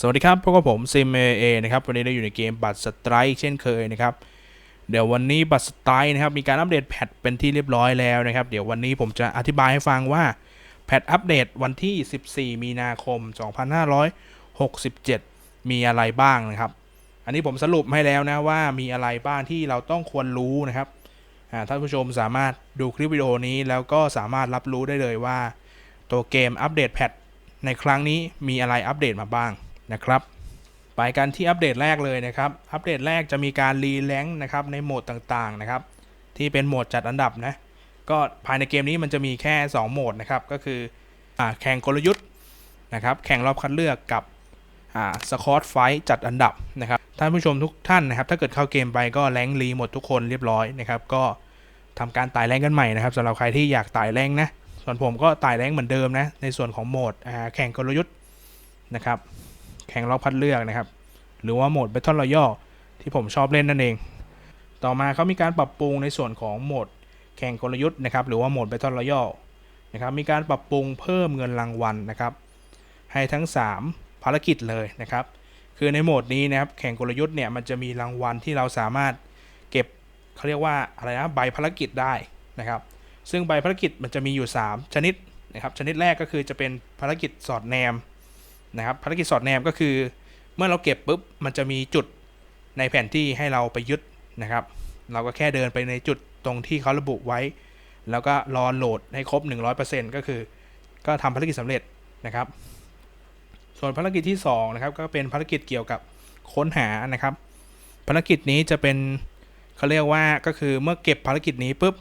สวัสดีครับพวกบผมซิมเอนะครับวันนี้เราอยู่ในเกมบัตรสไตร์เช่นเคยนะครับเดี๋ยววันนี้บัตรสไตร์นะครับมีการอัปเดตแพทเป็นที่เรียบร้อยแล้วนะครับเดี๋ยววันนี้ผมจะอธิบายให้ฟังว่าแพทอัปเดตวันที่ 14 มีนาคม 2567 มีอะไรบ้างนะครับ อันนี้ผมสรุปให้แล้วนะว่ามีอะไรบ้างที่เราต้องควรรู้นะครับอ่าท่านผู้ชมสามารถดูคลิปวิดีโอนี้แล้วก็สามารถรับรู้ได้เลยว่า ตัวเกมอัปเดตแพทในครั้งนี้มีอะไรอัปเดตมาบ้าง นะครับ ไปกันที่อัปเดตแรกเลยนะครับ อัปเดตแรกจะมีการรีแลงค์นะครับในโหมดต่างๆนะครับ ที่เป็นโหมดจัดอันดับนะ ก็ภายในเกมนี้มันจะมีแค่ 2 โหมดนะครับ ก็คืออแข่งกลยุทธ์นะครับ แข่งรอบคัดเลือกกับสคอตไฟจัดอันดับนะครับ ท่านผู้ชมทุกท่านนะครับ ถ้าเกิดเข้าเกมไปก็แรงรีหมดทุกคนเรียบร้อยนะครับ ก็ทำการไต่แรงกันใหม่นะครับสำหรับใครที่อยากไต่แรงนะ ส่วนผมก็ไต่แรงเหมือนเดิมนะ ในส่วนของโหมดแข่งกลยุทธ์นะครับ แข่งรอบคัดเลือกนะครับ หรือว่าโหมด Battle Royale ที่ผมชอบเล่นนั่นเอง ต่อมาเขามีการปรับปรุงในส่วนของโหมดแข่งกลยุทธ์นะครับหรือว่าโหมด Battle Royale นะครับมีการปรับปรุงเพิ่มเงินรางวัลนะครับ ให้ทั้ง 3 ภารกิจเลยนะครับ คือในโหมดนี้นะครับแข่งกลยุทธ์เนี่ยมันจะมีรางวัลที่เราสามารถเก็บเขาเรียกว่าอะไรนะใบภารกิจได้นะครับ ซึ่งใบภารกิจมันจะมีอยู่ 3 ชนิดนะครับ ชนิดแรกก็คือจะเป็นภารกิจสอดแนม นะครับภารกิจสอดแนมก็คือ เมื่อเราเก็บปุ๊บมันจะมีจุดในแผนที่ให้เราไปยึดนะครับ เราก็แค่เดินไปในจุดตรงที่เขาระบุไว้ แล้วก็รอโหลดให้ครบ 100%ก็คือ ก็ทำภารกิจสำเร็จนะครับ ส่วนภารกิจที่2นะครับก็เป็นภารกิจเกี่ยวกับค้นหานะครับ ภารกิจนี้จะเป็นเขาเรียกว่าก็คือเมื่อเก็บภารกิจนี้ปุ๊บ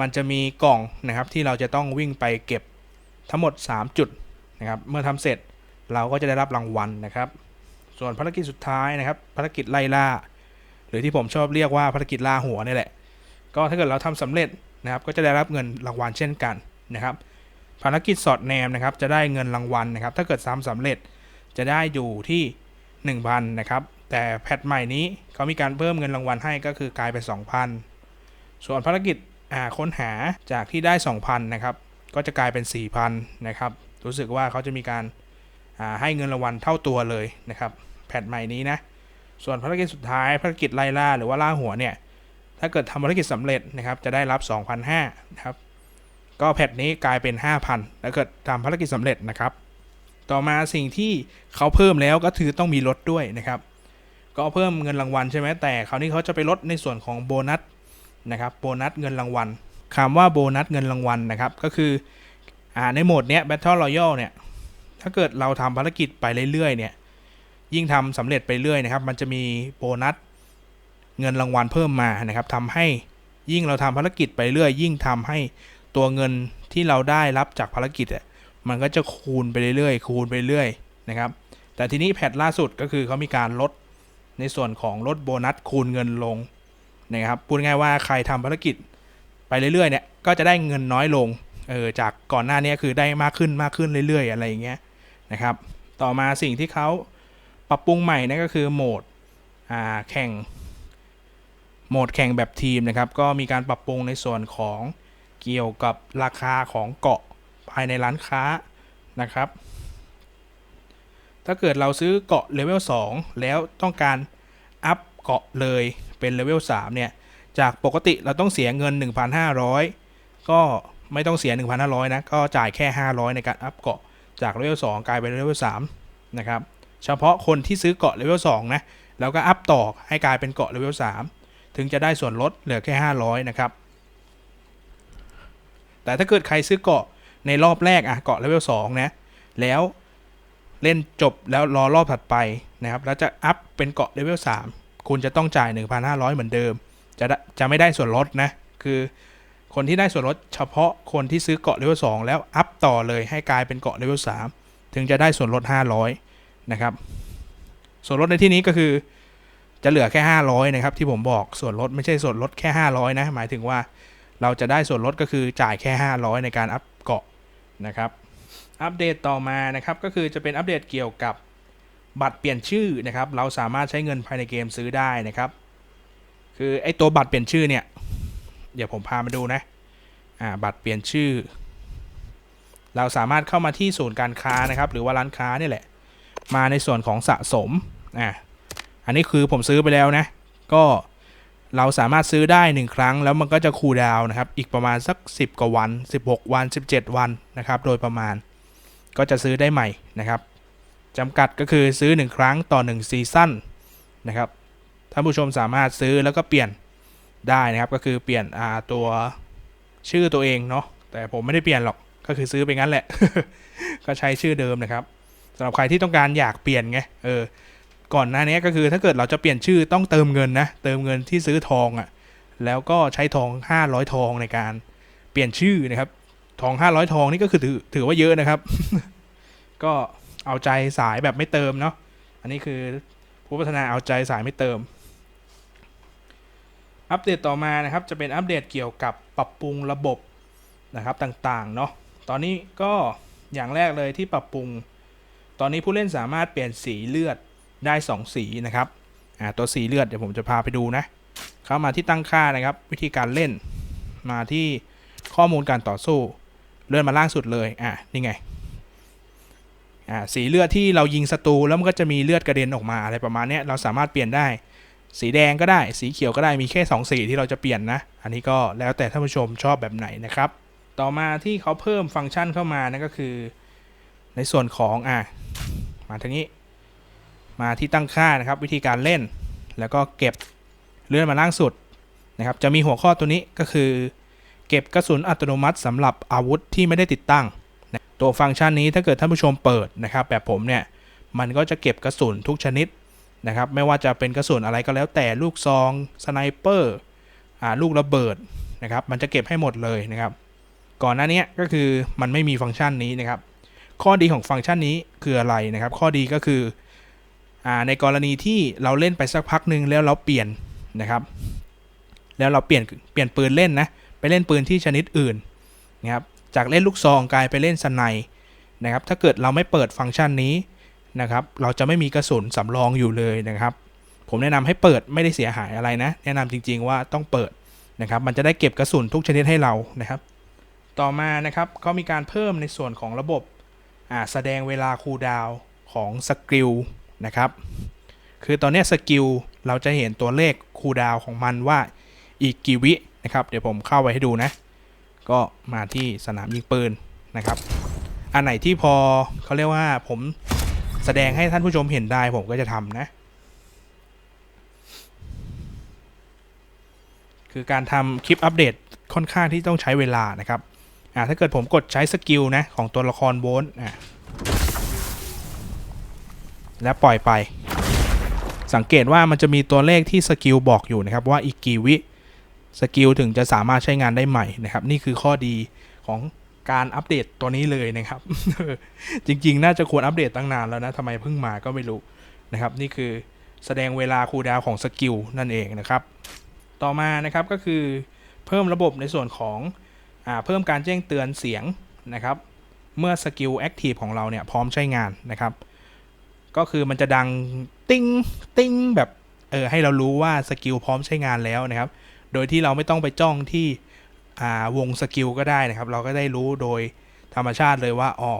มันจะมีกล่องนะครับที่เราจะต้องวิ่งไปเก็บทั้งหมด 3 จุดนะครับ เมื่อทำเสร็จ เราก็จะได้รับรางวัลนะครับ ส่วนภารกิจสุดท้ายนะครับ ภารกิจไล่ล่า หรือที่ผมชอบเรียกว่าภารกิจล่าหัวนี่แหละ ก็ถ้าเกิดเราทำสำเร็จนะครับ ก็จะได้รับเงินรางวัลเช่นกันนะครับ ภารกิจสอดแนมนะครับ จะได้เงินรางวัลนะครับ ถ้าเกิดซ้ำสำเร็จจะได้อยู่ที่ 1,000นะครับ แต่แพทใหม่นี้เขามีการเพิ่มเงินรางวัลให้ก็คือกลายเป็น2,000 ส่วนภารกิจอ่าค้นหาจากที่ได้ 2,000นะครับ ก็จะกลายเป็น 4,000นะครับ รู้สึกว่าเขาจะมีการ ให้เงินรางวัลเท่าตัวเลยนะครับแพทใหม่นี้นะส่วนภารกิจสุดท้ายภารกิจไล่ล่าหรือว่าล่าหัวเนี่ยถ้าเกิดทำภารกิจสำเร็จนะครับจะได้รับ 2,500นะครับก็แพทนี้กลายเป็น 5,000แล้วเกิดทำภารกิจสำเร็จนะครับ ต่อมาสิ่งที่เขาเพิ่มแล้วก็คือต้องมีลดด้วยนะครับ ก็เพิ่มเงินรางวัลใช่ไหมแต่คราวนี้เขาจะไปลดในส่วนของโบนัสนะครับโบนัสเงินรางวัลคำว่าโบนัสเงินรางวัลนะครับก็คือในโหมดเนี้ย Battle Royale เนี่ย ถ้าเกิดเราทำภารกิจไปเรื่อยๆเนี่ย ยิ่งทำสำเร็จไปเรื่อยนะครับ มันจะมีโบนัสเงินรางวัลเพิ่มมานะครับทำให้ยิ่งเราทำภารกิจไปเรื่อย ยิ่งทำให้ตัวเงินที่เราได้รับจากภารกิจอะมันก็จะคูณไปเรื่อยๆ คูณไปเรื่อยนะครับ แต่ทีนี้แพทล่าสุดก็คือเขามีการลดในส่วนของลดโบนัสคูณเงินลงนะครับพูดง่ายว่าใครทำภารกิจไปเรื่อยๆเนี่ยก็จะได้เงินน้อยลงเออจากก่อนหน้านี้คือได้มากขึ้นมากขึ้นเรื่อยๆ อะไรอย่างเงี้ย นะครับ ต่อมาสิ่งที่เขาปรับปรุงใหม่นั่นก็คือโหมดแข่งโหมดแข่งแบบทีมนะครับ ก็มีการปรับปรุงในส่วนของเกี่ยวกับราคาของเกาะภายในร้านค้านะครับ ถ้าเกิดเราซื้อเกาะเลเวล2แล้วต้องการอัพเกาะเลยเป็นเลเวล3เนี่ย จากปกติเราต้องเสียเงิน 1,500 ก็ไม่ต้องเสีย 1,500 นะ ก็จ่ายแค่ 500 ในการอัพเกาะ จากเลเวล2กลายเป็นเลเวล3นะครับเฉพาะคนที่ซื้อเกาะเลเวล2นะแล้วก็อัพต่อให้กลายเป็นเกาะเลเวล3ถึงจะได้ส่วนลดเหลือแค่ 500 นะครับ แต่ถ้าเกิดใครซื้อเกาะในรอบแรกอะเกาะเลเวล2นะแล้วเล่นจบแล้วรอรอบถัดไปนะครับแล้วจะอัพเป็นเกาะเลเวล3คุณจะต้องจ่าย 1,500 เหมือนเดิม จะจะไม่ได้ส่วนลดนะคือ คนที่ได้ส่วนลดเฉพาะคนที่ซื้อเกาะเลเวล2แล้วอัพต่อเลยให้กลายเป็นเกาะเลเวล3ถึงจะได้ส่วนลด 500 นะครับ ส่วนลดในที่นี้ก็คือจะเหลือแค่ 500 นะครับ ที่ผมบอกส่วนลดไม่ใช่ส่วนลดแค่ 500 นะ หมายถึงว่าเราจะได้ส่วนลดก็คือจ่ายแค่ 500 ในการอัพเกาะนะครับ อัปเดตต่อมานะครับก็คือจะเป็นอัปเดตเกี่ยวกับบัตรเปลี่ยนชื่อนะครับ เราสามารถใช้เงินภายในเกมซื้อได้นะครับ คือไอตัวบัตรเปลี่ยนชื่อเนี่ย เดี๋ยวผมพามาดูนะอ่าบัตรเปลี่ยนชื่อ เราสามารถเข้ามาที่ศูนย์การค้านะครับ หรือว่าร้านค้านี่แหละ มาในส่วนของสะสมอะอันนี้คือผมซื้อไปแล้วนะ ก็เราสามารถซื้อได้ 1 ครั้ง แล้วมันก็จะคูลดาวน์นะครับ อีกประมาณสัก 10 กว่าวัน 16 วัน 17 วันนะครับ โดยประมาณ ก็จะซื้อได้ใหม่นะครับจำกัดก็คือซื้อ 1 ครั้งต่อ 1 ซีซั่นนะครับท่านผู้ชมสามารถซื้อแล้วก็เปลี่ยน ได้นะครับ ก็คือเปลี่ยนตัวชื่อตัวเองเนาะแต่ผมไม่ได้เปลี่ยนหรอกก็คือซื้อไปงั้นแหละ ก็ใช้ชื่อเดิมนะครับสำหรับใครที่ต้องการอยากเปลี่ยนไงเออก่อนหน้านี้ก็คือถ้าเกิดเราจะเปลี่ยนชื่อต้องเติมเงินนะเติมเงินที่ซื้อทองอะ่ะแล้วก็ใช้ทอง 500 ทองในการเปลี่ยนชื่อนะครับ ทอง 500 ทองนี่ก็คือถือถือว่าเยอะนะครับ ก็เอาใจสายแบบไม่เติมเนาะอันนี้คือผู้พัฒนาเอาใจสายไม่เติม อัปเดตต่อมานะครับจะเป็นอัปเดตเกี่ยวกับปรับปรุงระบบนะครับต่างๆเนาะตอนนี้ก็อย่างแรกเลยที่ปรับปรุง ตอนนี้ผู้เล่นสามารถเปลี่ยนสีเลือดได้ 2 สีนะครับอ่าตัวสีเลือดเดี๋ยวผมจะพาไปดูนะเข้ามาที่ตั้งค่านะครับ วิธีการเล่นมาที่ข้อมูลการต่อสู้เลื่อนมาล่างสุดเลยอะนี่ไงอ่าสีเลือดที่เรายิงศัตรูแล้วมันก็จะมีเลือดกระเด็นออกมาอะไรประมาณนี้เราสามารถเปลี่ยนได้ สีแดงก็ได้ สีเขียวก็ได้มีแค่2สีที่เราจะเปลี่ยนนะ อันนี้ก็แล้วแต่ท่านผู้ชมชอบแบบไหนนะครับ ต่อมาที่เขาเพิ่มฟังก์ชันเข้ามานั่นก็คือ ในส่วนของอะมาทางนี้ มาที่ตั้งค่านะครับวิธีการเล่น แล้วก็เก็บเลื่อนมาล่างสุดนะครับ จะมีหัวข้อตัวนี้ก็คือ เก็บกระสุนอัตโนมัติสำหรับอาวุธที่ไม่ได้ติดตั้งนะตัวฟังก์ชันนี้ถ้าเกิดท่านผู้ชมเปิดนะครับ แบบผมเนี่ยมันก็จะเก็บกระสุนทุกชนิด นะครับไม่ว่าจะเป็นกระสุนอะไรก็แล้วแต่ลูกซองสไนเปอร์อ่าลูกระเบิดนะครับมันจะเก็บให้หมดเลยนะครับ ก่อนหน้านี้ก็คือมันไม่มีฟังก์ชันนี้นะครับ ข้อดีของฟังก์ชันนี้คืออะไรนะครับ ข้อดีก็คืออ่าในกรณีที่เราเล่นไปสักพักหนึ่งแล้วเราเปลี่ยนนะครับ แล้วเราเปลี่ยนเปลี่ยนปืนเล่นนะไปเล่นปืนที่ชนิดอื่นนะครับจากเล่นลูกซองกลายไปเล่นสไนนะครับถ้าเกิดเราไม่เปิดฟังก์ชันนี้ นะครับ เราจะไม่มีกระสุนสำรองอยู่เลยนะครับ ผมแนะนำให้เปิดไม่ได้เสียหายอะไรนะ แนะนำจริง ๆ ว่าต้องเปิดนะครับ มันจะได้เก็บกระสุนทุกชนิดให้เรานะครับ ต่อมานะครับเขามีการเพิ่มในส่วนของระบบแสดงเวลาคูลดาวของสกิลนะครับ คือตอนนี้สกิลเราจะเห็นตัวเลขคูลดาวของมันว่าอีกกี่วินะครับ เดี๋ยวผมเข้าไปให้ดูนะ ก็มาที่สนามยิงปืนนะครับ อันไหนที่พอเขาเรียกว่าผม แสดงให้ท่านผู้ชมเห็นได้ผมก็จะทำนะ คือการทำคลิปอัปเดตค่อนข้างที่ต้องใช้เวลานะครับอ่าถ้าเกิดผมกดใช้สกิลนะของตัวละครโบนอะแล้วปล่อยไป สังเกตว่ามันจะมีตัวเลขที่สกิลบอกอยู่นะครับว่าอีกกี่วิสกิลถึงจะสามารถใช้งานได้ใหม่นะครับ นี่คือข้อดีของ การอัปเดตตัวนี้เลยนะครับ จริง ๆ น่าจะควรอัปเดตตั้งนานแล้วนะทำไมเพิ่งมาก็ไม่รู้นะครับ นี่คือแสดงเวลาคูลดาวของสกิลนั่นเองนะครับ ต่อมานะครับก็คือเพิ่มระบบในส่วนของอเพิ่มการแจ้งเตือนเสียงนะครับ เมื่อสกิลแอคทีฟของเราเนี่ยพร้อมใช้งานนะครับ ก็คือมันจะดังติ้งติ้งแบบเออให้เรารู้ว่าสกิลพร้อมใช้งานแล้วนะครับ โดยที่เราไม่ต้องไปจ้องที่ วงสกิลก็ได้นะครับ เราก็ได้รู้โดยธรรมชาติเลยว่าอ๋อ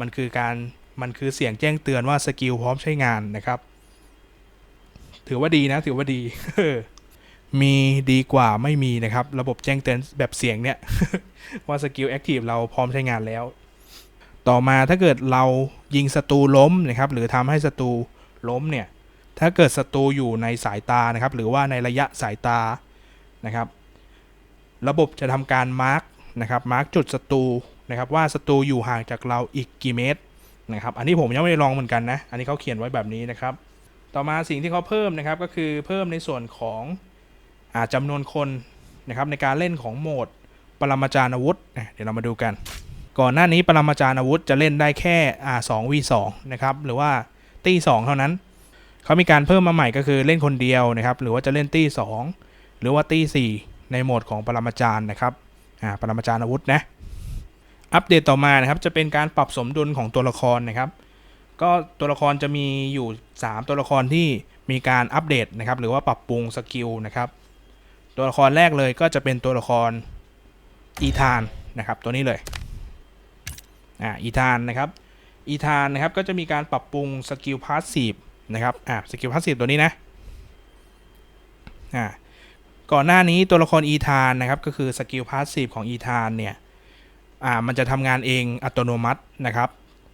มันคือการมันคือเสียงแจ้งเตือนว่าสกิลพร้อมใช้งานนะครับ ถือว่าดีนะถือว่าดี มีดีกว่าไม่มีนะครับ ระบบแจ้งเตือนแบบเสียงเนี่ย ว่าสกิลแอคทีฟเราพร้อมใช้งานแล้ว ต่อมาถ้าเกิดเรายิงศัตรูล้มนะครับ หรือทำให้ศัตรูล้มเนี่ย ถ้าเกิดศัตรูอยู่ในสายตานะครับ หรือว่าในระยะสายตานะครับ ระบบจะทำการมาร์กนะครับมาร์กจุดศัตรูนะครับว่าศัตรูอยู่ห่างจากเราอีกกี่เมตรนะครับอันนี้ผมยังไม่ได้ลองเหมือนกันนะ อันนี้เขาเขียนไว้แบบนี้นะครับ ต่อมาสิ่งที่เขาเพิ่มนะครับก็คือเพิ่มในส่วนของอาจำนวนคนนะครับในการเล่นของโหมดปรมาจารย์อาวุธ เดี๋ยวเรามาดูกัน ก่อนหน้านี้ปรมาจารย์อาวุธจะเล่นได้แค่สองวีสองนะครับหรือว่าตีสองเท่านั้น เขามีการเพิ่มมาใหม่ก็คือเล่นคนเดียวนะครับหรือว่าจะเล่นตีสองหรือว่าตีสี่ ในโหมดของปรมาจารย์นะครับอ่าปรมาจารย์อาวุธนะอัปเดตต่อมานะครับจะเป็นการปรับสมดุลของตัวละครนะครับ ก็ตัวละครจะมีอยู่ 3 ตัวละครที่มีการอัปเดตนะครับ หรือว่าปรับปรุงสกิลนะครับ ตัวละครแรกเลยก็จะเป็นตัวละครอีธานนะครับ ตัวนี้เลยอ่าอีธานนะครับอีธานนะครับก็จะมีการปรับปรุงสกิลพาสซีฟนะครับอ่าสกิลพาสซีฟตัวนี้นะอ่า ก่อนหน้านี้ตัวละครอีธานนะครับก็คือสกิลพาสซีฟของอีธานเนี่ยอ่ามันจะทำงานเองอัตโนมัตินะครับ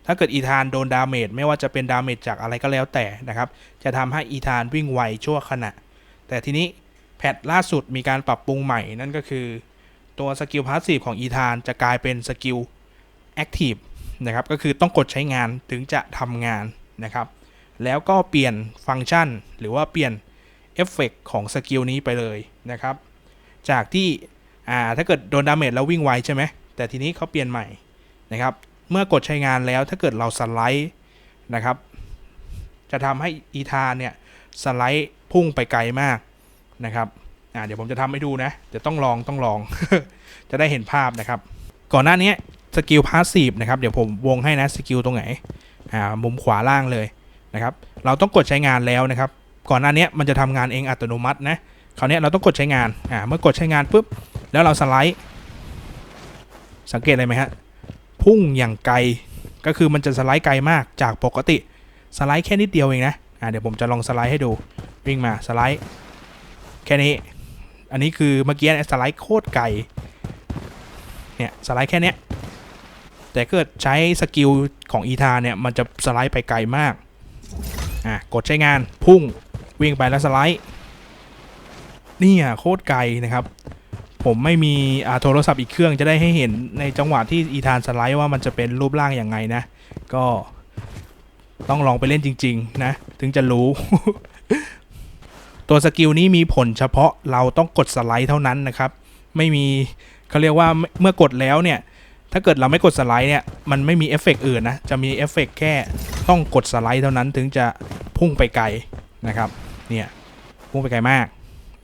ถ้าเกิดอีธานโดนดาเมจไม่ว่าจะเป็นดาเมจจากอะไรก็แล้วแต่นะครับ จะทำให้อีธานวิ่งไวชั่วขณะ แต่ทีนี้แพทล่าสุดมีการปรับปรุงใหม่นั่นก็คือ ตัวสกิลพาสซีฟของอีธานจะกลายเป็นสกิลแอคทีฟนะครับก็คือต้องกดใช้งานถึงจะทำงานนะครับ แล้วก็เปลี่ยนฟังก์ชัน หรือว่าเปลี่ยน เอฟเฟกของสกิลนี้ไปเลยนะครับ จากที่อ่าถ้าเกิดโดนดาเมจแล้ววิ่งไวใช่ไหมแต่ทีนี้เขาเปลี่ยนใหม่นะครับ เมื่อกดใช้งานแล้วถ้าเกิดเราสไลด์นะครับ จะทำให้อีธานเนี่ยสไลด์พุ่งไปไกลมากนะครับอ่าเดี๋ยวผมจะทำให้ดูนะเดี๋ยวต้องลองต้องลอง จะได้เห็นภาพนะครับ ก่อนหน้านี้สกิลพาสซีฟนะครับเดี๋ยวผมวงให้นะสกิลตรงไหนอ่ามุมขวาล่างเลยนะครับ เราต้องกดใช้งานแล้วนะครับ ก่อนหน้านี้มันจะทำงานเองอัตโนมัตินะคราวนี้เราต้องกดใช้งานอ่าเมื่อกดใช้งานปุ๊บแล้วเราสไลด์ สังเกตอะไรไหมฮะพุ่งอย่างไกลก็คือมันจะสไลด์ไกลมากจากปกติสไลด์แค่นิดเดียวเองนะอ่าเดี๋ยวผมจะลองสไลด์ให้ดูวิ่งมาสไลด์แค่นี้ อันนี้คือเมื่อกี้สไลด์โคตรไกลเนี่ยสไลด์แค่นี้แต่เกิดใช้สกิลของอีธาเนี่ยมันจะสไลด์ไปไกลมากอะกดใช้งานพุ่ง วิ่งไปแล้วสไลด์นี่อะโคตรไกลนะครับ ผมไม่มีอ่าโทรศัพท์อีกเครื่องจะได้ให้เห็นในจังหวะที่อีธานสไลด์ว่ามันจะเป็นรูปร่างอย่างไงนะ ก็ต้องลองไปเล่นจริง ๆ นะ ถึงจะรู้ ตัวสกิลนี้มีผลเฉพาะเราต้องกดสไลด์เท่านั้นนะครับ ไม่มีเขาเรียกว่าเมื่อกดแล้วเนี่ย ถ้าเกิดเราไม่กดสไลด์เนี่ย มันไม่มีเอฟเฟกต์อื่นนะ จะมีเอฟเฟกต์แค่ต้องกดสไลด์เท่านั้นถึงจะพุ่งไปไกลนะครับ เนี่ยพุ่งไปไกลมาก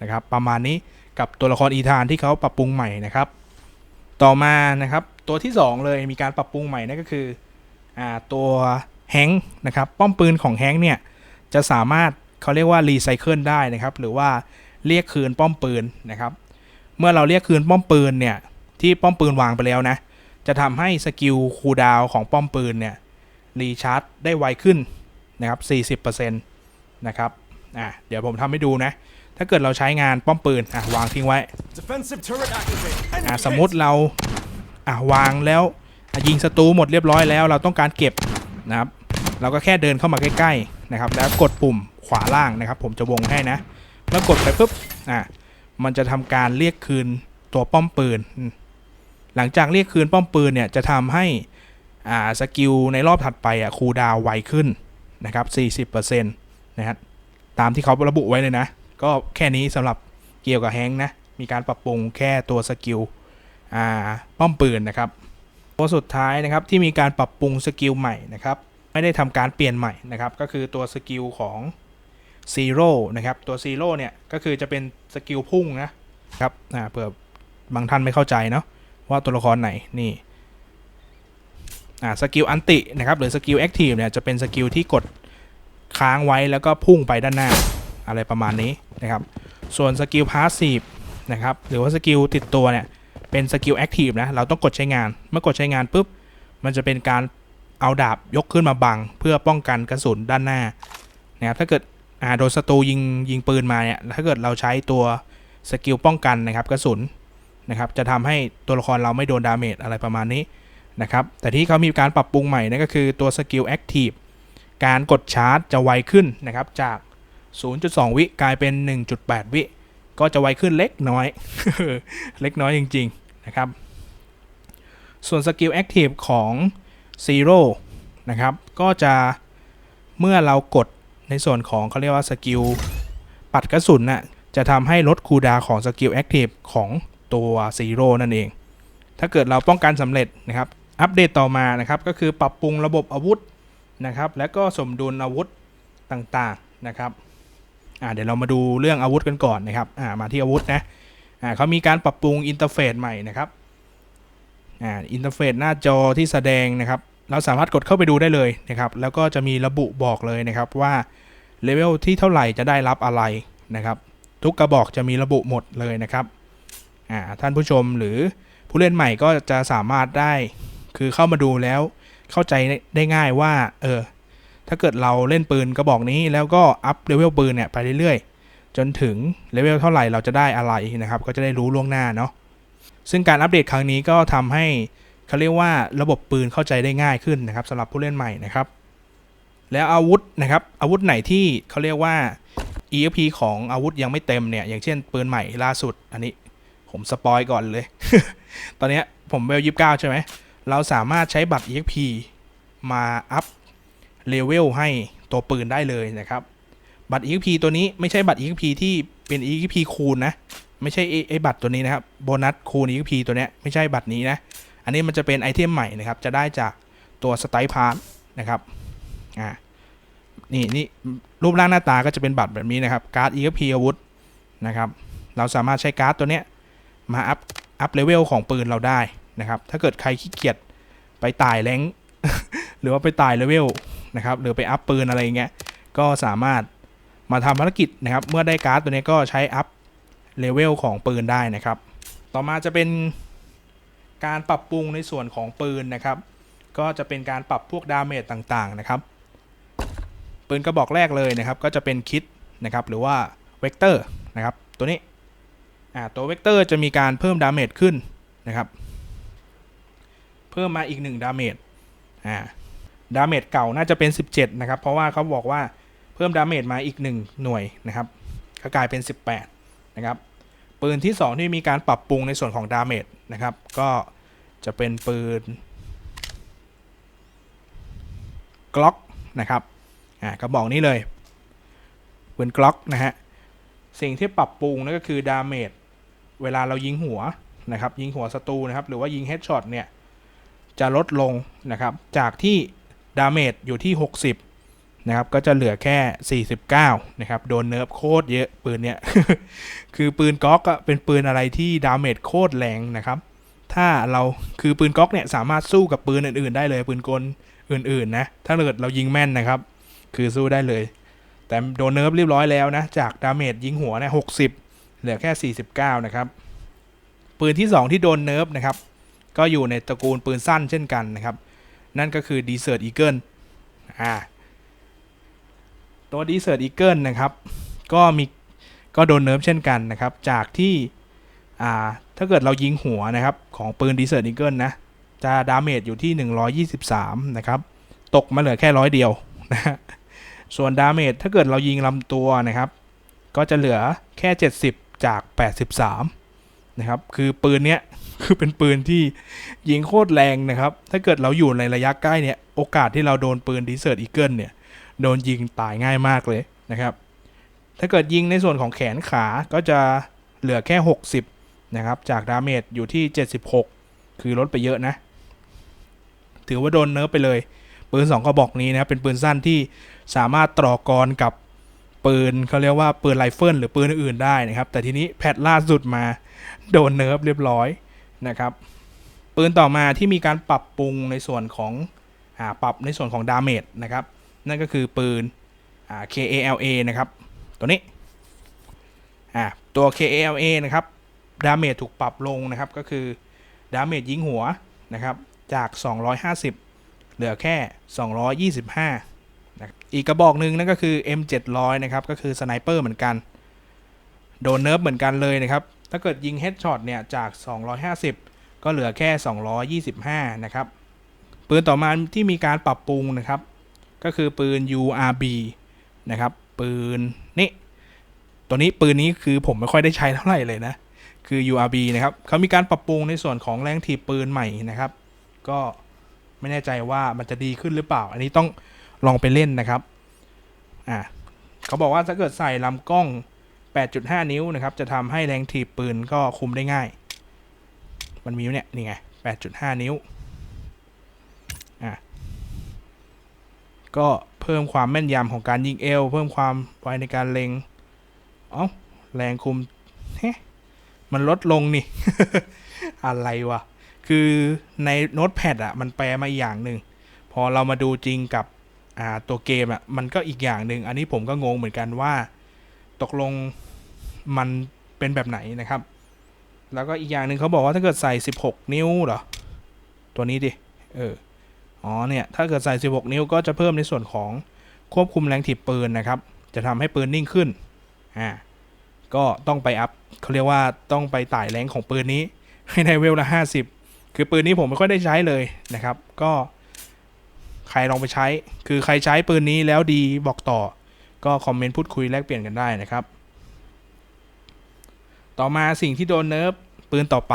นะครับ ประมาณนี้กับตัวละครอีธานที่เขาปรับปรุงใหม่นะครับ ต่อมานะครับตัวที่ 2 เลยมีการปรับปรุงใหม่นั่นก็คืออตัวแฮงค์นะครับป้อมปืนของแฮงค์เนี่ยจะสามารถเขาเรียกว่ารีไซเคิลได้นะครับหรือว่าเรียกคืนป้อมปืนนะครับ เมื่อเราเรียกคืนป้อมปืนเนี่ยที่ป้อมปืนวางไปแล้วนะจะทำให้สกิลคูดาวของป้อมปืนเนี่ยรีชาร์จได้ไวขึ้นนะครับ40%นะครับ อะเดี๋ยวผมทำให้ดูนะ ถ้าเกิดเราใช้งานป้อมปืนอะวางทิ้งไว้ Defensive turret activated. อะสมมติเราอะวางแล้วอะยิงศัตรูหมดเรียบร้อยแล้ว เราต้องการเก็บนะครับ เราก็แค่เดินเข้ามาใกล้ๆนะครับ แล้วกดปุ่มขวาล่างนะครับ ผมจะวงให้นะ แล้วกดไปปุ๊บอะมันจะทำการเรียกคืนตัวป้อมปืนอืมหลังจากเรียกคืนป้อมปืนเนี่ยจะทำให้อ่าสกิลในรอบถัดไปอะคูลดาวน์ไวขึ้นนะครับ40%นะครับ ตามที่เขาระบุไว้เลยนะ ก็แค่นี้สำหรับเกี่ยวกับแฮงค์นะ มีการปรับปรุงแค่ตัวสกิลอ่าป้อมปืนนะครับตัวสุดท้ายนะครับที่มีการปรับปรุงสกิลใหม่นะครับไม่ได้ทำการเปลี่ยนใหม่นะครับก็คือตัวสกิลของซีโร่นะครับตัวซีโร่เนี่ยก็คือจะเป็นสกิลพุ่งนะครับเผื่อบางท่านไม่เข้าใจเนาะว่าตัวละครไหนนี่อ่าสกิลอันตินะครับหรือสกิลแอคทีฟเนี่ยจะเป็นสกิลที่กด ค้างไว้แล้วก็พุ่งไปด้านหน้าอะไรประมาณนี้นะครับ ส่วนสกิลพาสซีฟนะครับหรือว่าสกิลติดตัวเนี่ยเป็นสกิลแอคทีฟนะเราต้องกดใช้งานเมื่อกดใช้งานปุ๊บมันจะเป็นการเอาดาบยกขึ้นมาบัง เพื่อป้องกันกระสุนด้านหน้านะครับถ้าเกิดโดนศัตรูยิงยิงปืนมาเนี่ยถ้าเกิดเราใช้ตัวสกิลป้องกันนะครับกระสุนนะครับจะทำให้ตัวละครเราไม่โดนดาเมจอะไรประมาณนี้นะครับแต่ที่เขามีการปรับปรุงใหม่นั่นก็คือตัวสกิลแอคทีฟ การกดชาร์จจะไวขึ้นนะครับจาก 0.2 วิกลายเป็น 1.8 วิ ก็จะไวขึ้นเล็กน้อย เล็กน้อยจริง ๆ นะครับ ส่วนสกิลแอคทีฟของ Zero นะครับ ก็จะเมื่อเรากดในส่วนของเขาเรียกว่าสกิลปัดกระสุนน่ะจะทำให้ลดคูดาของสกิลแอคทีฟของตัว Zero นั่นเอง ถ้าเกิดเราป้องกันสำเร็จนะครับ อัปเดตต่อมานะครับ ก็คือปรับปรุงระบบอาวุธ นะครับ และก็สมดุลอาวุธต่างๆนะครับเดี๋ยวเรามาดูเรื่องอาวุธกันก่อนนะครับามาที่อาวุธนะเขามีการปรับปรุงอินเทอร์เฟซใหม่นะครับอินเทอร์เฟซหน้าจอที่แสดงนะครับ เราสามารถกดเข้าไปดูได้เลยนะครับ แล้วก็จะมีระบุบอกเลยนะครับว่าเลเวลที่เท่าไหร่จะได้รับอะไรนะครับ ทุกกระบอกจะมีระบุหมดเลยนะครับท่านผู้ชมหรือผู้เล่นใหม่ก็จะสามารถได้คือเข้ามาดูแล้ว เข้าใจได้ง่ายว่า เออ ถ้าเกิดเราเล่นปืนกระบอกนี้ แล้วก็อัพเลเวลปืนเนี่ยไปเรื่อยๆ จนถึงเลเวลเท่าไหร่เราจะได้อะไรนะครับ ก็จะได้รู้ล่วงหน้าเนาะ ซึ่งการอัปเดตครั้งนี้ก็ทำให้เขาเรียกว่าระบบปืนเข้าใจได้ง่ายขึ้นนะครับสำหรับผู้เล่นใหม่นะครับ แล้วอาวุธนะครับ อาวุธไหนที่เขาเรียกว่า EXP ของอาวุธยังไม่เต็มเนี่ย อย่างเช่นปืนใหม่ล่าสุด อันนี้ผมสปอยก่อนเลย ตอนนี้ผมเวลยี่สิบเก้าใช่ไหม เราสามารถใช้บัตร EXP มาอัพเลเวลให้ตัวปืนได้เลยนะครับ บัตร EXP ตัวนี้ไม่ใช่บัตร EXP ที่เป็น EXP คูณนะ ไม่ใช่ไอ้บัตรตัวนี้นะครับ โบนัสคูณ EXP ตัวเนี้ยไม่ใช่บัตรนี้นะ อันนี้มันจะเป็นไอเทมใหม่นะครับ จะได้จากตัวสไตล์พาร์ทนะครับ อ่า นี่นี่รูปร่างหน้าตาก็จะเป็นบัตรแบบนี้นะครับ การ์ด EXP อาวุธนะครับ เราสามารถใช้การ์ดตัวเนี้ยมาอัพอัพเลเวลของปืนเราได้ นะครับ ถ้าเกิดใครขี้เกียจไปตายแรงหรือว่าไปตายเลเวลนะครับหรือไปอัพปืนอะไรเงี้ยก็สามารถมาทำภารกิจนะครับ เมื่อได้การ์ดตัวนี้ก็ใช้อัพเลเวลของปืนได้นะครับ ต่อมาจะเป็นการปรับปรุงในส่วนของปืนนะครับ ก็จะเป็นการปรับพวกดาเมจต่างๆนะครับ ปืนกระบอกแรกเลยนะครับ ก็จะเป็นคิดนะครับหรือว่าเวกเตอร์นะครับตัวนี้ตัวเวกเตอร์จะมีการเพิ่มดาเมจขึ้นนะครับ เพิ่มมาอีก1ดาเมจอ่าดาเมจเก่าน่าจะเป็น 17 นะครับ เพราะว่าเขาบอกว่าเพิ่มดาเมจมาอีก 1 หน่วยนะครับก็กลายเป็น 18 นะครับ ปืนที่ 2 ที่มีการปรับปรุงในส่วนของดาเมจนะครับ ก็จะเป็นปืนกล็อกนะครับอ่ากระบอกนี้เลยปืนกล็อกนะฮะสิ่งที่ปรับปรุงนั่นก็คือดาเมจเวลาเรายิงหัวนะครับยิงหัวศัตรูนะครับหรือว่ายิงเฮดช็อตเนี่ย จะลดลงนะครับ จากที่ดาเมจอยู่ที่ 60 นะครับ ก็จะเหลือแค่ 49 นะครับ โดนเนิร์ฟโคตรเยอะปืนเนี่ยคือปืนก๊อกเป็นปืนอะไรที่ดาเมจโคตรแรงนะครับ ถ้าเราคือปืนก๊อกเนี่ยสามารถสู้กับปืนอื่นๆ ได้เลยปืนกลอื่นๆ นะ ถ้าเกิดเรายิงแม่นนะครับ คือสู้ได้เลย แต่โดนเนิร์ฟเรียบร้อยแล้วนะ จากดาเมจยิงหัวเนี่ยหกสิบเหลือแค่ 49 นะครับ ปืนที่ 2 ที่โดนเนิร์ฟนะครับ ก็อยู่ในตระกูลปืนสั้นเช่นกันนะครับ นั่นก็คือ Desert Eagle อ่าตัว Desert Eagle นะครับ ก็มีก็โดนเนิร์ฟเช่นกันนะครับ จากที่อ่าถ้าเกิดเรายิงหัวนะครับของปืน Desert Eagle นะ จะดาเมจอยู่ที่ 123 นะครับ ตกมาเหลือแค่ร้อยเดียวนะส่วนดาเมจถ้าเกิดเรายิงลำตัวนะครับ ก็จะเหลือแค่ 70 จาก 83 นะครับ คือปืนเนี้ย คือเป็นปืนที่ยิงโคตรแรงนะครับ ถ้าเกิดเราอยู่ในระยะใกล้เนี่ย โอกาสที่เราโดนปืนดีเซอร์อีเกิลเนี่ย โดนยิงตายง่ายมากเลยนะครับ ถ้าเกิดยิงในส่วนของแขนขาก็จะเหลือแค่ 60 นะครับ จากดาเมจอยู่ที่ 76 คือลดไปเยอะนะ ถือว่าโดนเนิร์ฟไปเลย ปืน 2 กระบอกนี้นะครับเป็นปืนสั้นที่สามารถต่อกรกับปืนเขาเรียกว่าปืนไรเฟิลหรือปืนอื่นได้นะครับ แต่ทีนี้แพทล่าสุดมาโดนเนิร์ฟเรียบร้อย นะครับ ปืนต่อมาที่มีการปรับปรุงในส่วนของอ่าปรับในส่วนของดาเมจนะครับ นั่นก็คือปืนอ่า KALA นะครับ ตัวนี้อ่าตัว KALA นะครับดาเมจถูกปรับลงนะครับ ก็คือดาเมจยิงหัวนะครับจาก 250 เหลือแค่ 225นะอีกกระบอกหนึ่งนั่นก็คือ M700 นะครับ ก็คือสไนเปอร์เหมือนกัน โดนเนิร์ฟเหมือนกันเลยนะครับ ถ้าเกิดยิงเฮดช็อตเนี่ยจาก 250 ก็เหลือแค่ 225 นะครับ ปืนต่อมาที่มีการปรับปรุงนะครับ ก็คือปืน URB นะครับ ปืนนี่ ตัวนี้ปืนนี้คือผมไม่ค่อยได้ใช้เท่าไหร่เลยนะ คือ URB นะครับเขามีการปรับปรุงในส่วนของแรงถีบปืนใหม่นะครับ ก็ไม่แน่ใจว่ามันจะดีขึ้นหรือเปล่า อันนี้ต้องลองไปเล่นนะครับ อ่าเขาบอกว่าถ้าเกิดใส่ลำกล้อง 8.5 นิ้วนะครับ จะทำให้แรงถีบปืนก็คุมได้ง่าย มันมีอยู่เนี่ยนี่ไง 8.5 นิ้ว อะ ก็เพิ่มความแม่นยำของการยิงเอวเพิ่มความไวในการเล็ง เอ้า แรงคุมเฮ้มันลดลงนี่ อะไรวะ คือในโน้ตแพดอะ มันแปลมาอีกอย่างหนึ่ง พอเรามาดูจริงกับอ่าตัวเกมอะ มันก็อีกอย่างหนึ่ง อันนี้ผมก็งงเหมือนกันว่า ตกลงมันเป็นแบบไหนนะครับ แล้วก็อีกอย่างหนึ่งเขาบอกว่าถ้าเกิดใส่ 16 นิ้วเหรอ ตัวนี้ดิ เออ อ๋อเนี่ย ถ้าเกิดใส่ 16 นิ้วก็จะเพิ่มในส่วนของควบคุมแรงถีบปืนนะครับ จะทำให้ปืนนิ่งขึ้น อ่า ก็ต้องไปอัพเขาเรียกว่าต้องไปไต่แรงของปืนนี้ ให้ในเวลละ 50 คือปืนนี้ผมไม่ค่อยได้ใช้เลยนะครับ ก็ใครลองไปใช้ คือใครใช้ปืนนี้แล้วดีบอกต่อ ก็คอมเมนต์พูดคุยแลกเปลี่ยนกันได้นะครับ ต่อมาสิ่งที่โดนเนิร์ฟปืนต่อไป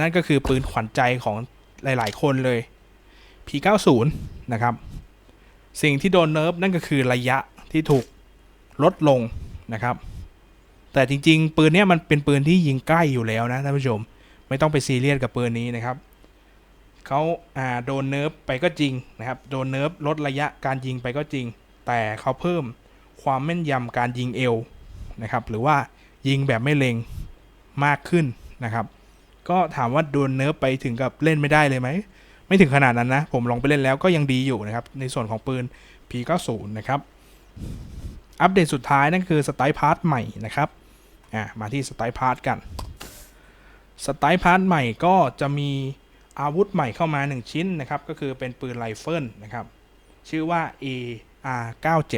นั่นก็คือปืนขวัญใจของหลาย ๆ คนเลย P90 นะครับ สิ่งที่โดนเนิร์ฟนั่นก็คือระยะที่ถูกลดลงนะครับ แต่จริง ๆ ปืนนี้มันเป็นปืนที่ยิงใกล้อยู่แล้วนะท่านผู้ชม ไม่ต้องไปซีเรียสกับปืนนี้นะครับเขาาโดนเนิร์ฟไปก็จริงนะครับ โดนเนิร์ฟลดระยะการยิงไปก็จริง แต่เขาเพิ่ม ความแม่นยำการยิงเอวนะครับหรือว่ายิงแบบไม่เล็งมากขึ้นนะครับ ก็ถามว่าโดนเนิร์ฟไปถึงกับเล่นไม่ได้เลยไหม ไม่ถึงขนาดนั้นนะ ผมลองไปเล่นแล้วก็ยังดีอยู่นะครับ ในส่วนของปืน P90 นะครับ อัปเดตสุดท้ายนั่นคือสไตล์พาร์ทใหม่นะครับอ่ามาที่สไตล์พาร์ทกันสไตล์พาร์ทใหม่ก็จะมีอาวุธใหม่เข้ามา 1 ชิ้นนะครับ ก็คือเป็นปืนไรเฟิลนะครับ ชื่อว่า AR97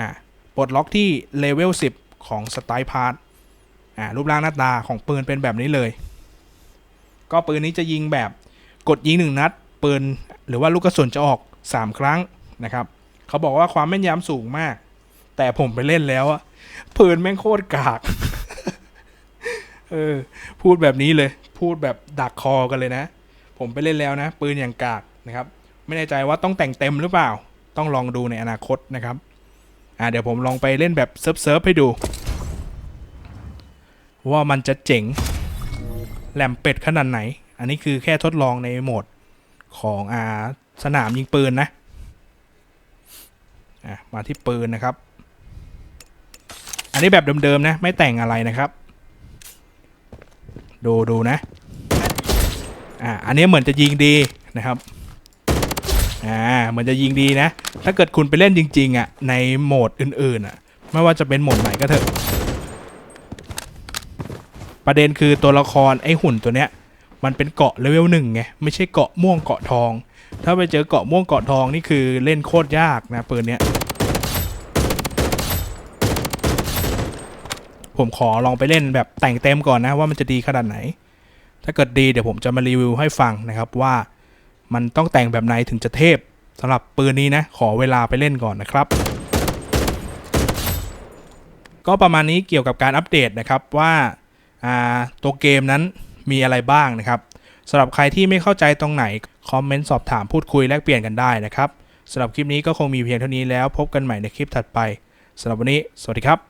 อ่าปลดล็อกที่เลเวล10 ของสไตล์พาร์ทอ่ารูปร่างหน้าตาของปืนเป็นแบบนี้เลย ก็ปืนนี้จะยิงแบบกดยิง 1 นัด ปืนหรือว่าลูกกระสุนจะออก 3 ครั้งนะครับ เขาบอกว่าความแม่นยำสูงมาก แต่ผมไปเล่นแล้วอะปืนแม่งโคตรกากเออพูดแบบนี้เลย พูดแบบดักคอกันเลยนะ ผมไปเล่นแล้วนะ ปืนอย่างกากนะครับ ไม่แน่ใจว่าต้องแต่งเต็มหรือเปล่า ต้องลองดูในอนาคตนะครับ อ่าเดี๋ยวผมลองไปเล่นแบบเซิร์ฟเซิร์ฟให้ดู ว่ามันจะเจ๋งแหลมเป็ดขนาดไหน อันนี้คือแค่ทดลองในโหมดของอาสนามยิงปืนนะอะมาที่ปืนนะครับ อันนี้แบบเดิมๆนะ ไม่แต่งอะไรนะครับ ดูดูนะอ่าอันนี้เหมือนจะยิงดีนะครับ อ่าเหมือนจะยิงดีนะ ถ้าเกิดคุณไปเล่นจริง ๆ อะ ในโหมดอื่น ๆ อะ ไม่ว่าจะเป็นโหมดไหนก็เถอะ ประเด็นคือตัวละครไอ้หุ่นตัวเนี้ย มันเป็นเกาะเลเวลหนึ่งไง ไม่ใช่เกาะม่วงเกาะทอง ถ้าไปเจอเกาะม่วงเกาะทองนี่คือเล่นโคตรยากนะปืนเนี้ย ผมขอลองไปเล่นแบบแต่งเต็มก่อนนะว่ามันจะดีขนาดไหน ถ้าเกิดดีเดี๋ยวผมจะมารีวิวให้ฟังนะครับว่า มันต้องแต่งแบบไหนถึงจะเทพสำหรับปืนนี้นะ ขอเวลาไปเล่นก่อนนะครับ ก็ประมาณนี้เกี่ยวกับการอัปเดตนะครับว่าาตัวเกมนั้นมีอะไรบ้างนะครับสำหรับใครที่ไม่เข้าใจตรงไหน คอมเมนต์สอบถามพูดคุยแลกเปลี่ยนกันได้นะครับสำหรับคลิปนี้ก็คงมีเพียงเท่านี้แล้วพบกันใหม่ในคลิปถัดไปสำหรับวันนี้ สวัสดีครับ